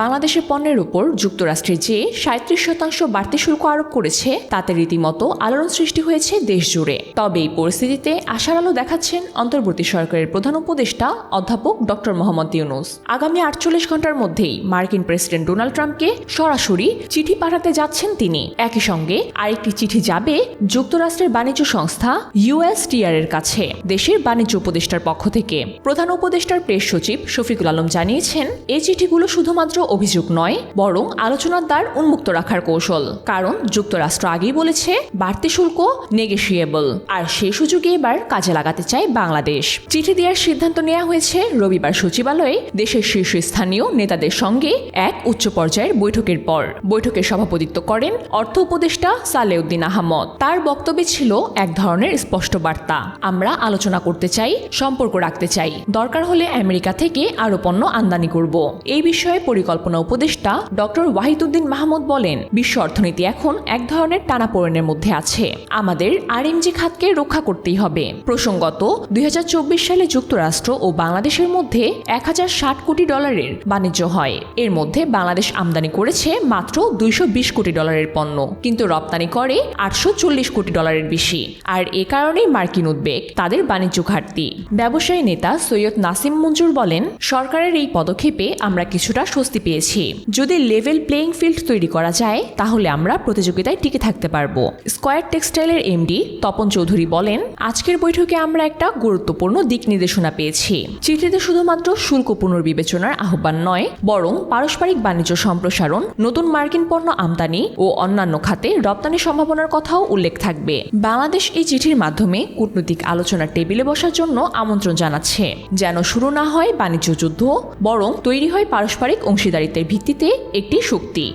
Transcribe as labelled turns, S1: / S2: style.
S1: বাংলাদেশের পণ্যের উপর যুক্তরাষ্ট্রের যে সাঁত্রিশ শতাংশ বাড়তি শুল্ক আরোপ করেছে, তাতে রীতিমতো আলোড়ন সৃষ্টি হয়েছে দেশ জুড়ে তবে এই পরিস্থিতিতে আশার আলো দেখাচ্ছেন অন্তর্বর্তী সরকারের প্রধান উপদেষ্টা অধ্যাপক ডক্টর মোহাম্মদ ইউনুস। আগামী আটচল্লিশ ঘণ্টার মধ্যেই মার্কিন প্রেসিডেন্ট ডোনাল্ড ট্রাম্পকে সরাসরি চিঠি পাঠাতে যাচ্ছেন তিনি। একই সঙ্গে আরেকটি চিঠি যাবে যুক্তরাষ্ট্রের বাণিজ্য সংস্থা ইউএসটিআর এর কাছে, দেশের বাণিজ্য উপদেষ্টার পক্ষ থেকে। প্রধান উপদেষ্টার প্রেস সচিব শফিকুল আলম জানিয়েছেন, এই চিঠিগুলো শুধুমাত্র অভিযোগ নয়, বরং আলোচনার দ্বার উন্মুক্ত রাখার কৌশল। কারণ যুক্তরাষ্ট্র আগেই বলেছে, বাড়তি শুল্ক নেগেশিয়েবল আর সেই সুযোগে এবার কাজে লাগাতে চায় বাংলাদেশ। চিঠি দেওয়ার সিদ্ধান্ত নেওয়া হয়েছে রবিবার সচিবালয়ে দেশের শীর্ষস্থানীয় নেতাদের সঙ্গে এক উচ্চ পর্যায়ের বৈঠকের পর। বৈঠকে সভাপতিত্ব করেন অর্থ উপদেষ্টা সালেউদ্দিন আহমদ। তার বক্তব্যে ছিল এক ধরনের স্পষ্ট বার্তা। আমরা আলোচনা করতে চাই, সম্পর্ক রাখতে চাই। দরকার হলে আমেরিকা থেকে আরও পণ্য আমদানি করব। এই বিষয়ে পরিকল্পনা উপদেষ্টা ডক্টর ওয়াহিদুদ্দিন মাহমুদ বলেন, বিশ্ব অর্থনীতি এখন এক ধরনের টানাপোড়েনের মধ্যে আছে। আমাদের আরএমজি খাতকে রক্ষা করতেই হবে। প্রসঙ্গত, দুই সালে যুক্তরাষ্ট্র ও বাংলাদেশের মধ্যে এক কোটি ডলারের বাণিজ্য হয়। এর মধ্যে বাংলাদেশ আমদানি করেছে মাত্র দুইশো বিশ কোটি ডলারের পণ্য, কিন্তু রপ্তানি করে আটশো চল্লিশ কোটি ডলারের বেশি। আর এ কারণেই মার্কিন উদ্বেগ তাদের বাণিজ্য ঘাটতি। ব্যবসায়ী নেতা সৈয়দ নাসিম মঞ্জুর বলেন, সরকারের এই পদক্ষেপে আমরা কিছুটা স্বস্তি পেয়েছি। যদি লেভেল প্লেইং ফিল্ড তৈরি করা যায়, তাহলে আমরা প্রতিযোগিতায় টিকে থাকতে পারব। স্কয়ার টেক্সটাইলের এমডি তপন চৌধুরী বলেন, আজকের বৈঠকে আমরা একটা গুরুত্বপূর্ণ দিক নির্দেশনা পেয়েছি। চিঠিতে শুধুমাত্র শুল্ক পুনর্বিবেচনার আহ্বান নয়, বরং পারস্পরিক বাণিজ্য সম্প্রসারণ, নতুন মার্কিন পণ্য আমদানি ও অন্যান্য খাতে রপ্তানি সম্ভাবনার কথাও উল্লেখ থাকবে। বাংলাদেশ এই চিঠির মাধ্যমে কূটনৈতিক আলোচনার টেবিলে বসার জন্য আমন্ত্রণ জানাচ্ছে, যেন শুরু না হয় বাণিজ্য যুদ্ধ, বরং তৈরি হয় পারস্পরিক অংশীদারিত্বের ভিত্তিতে একটি শক্তি।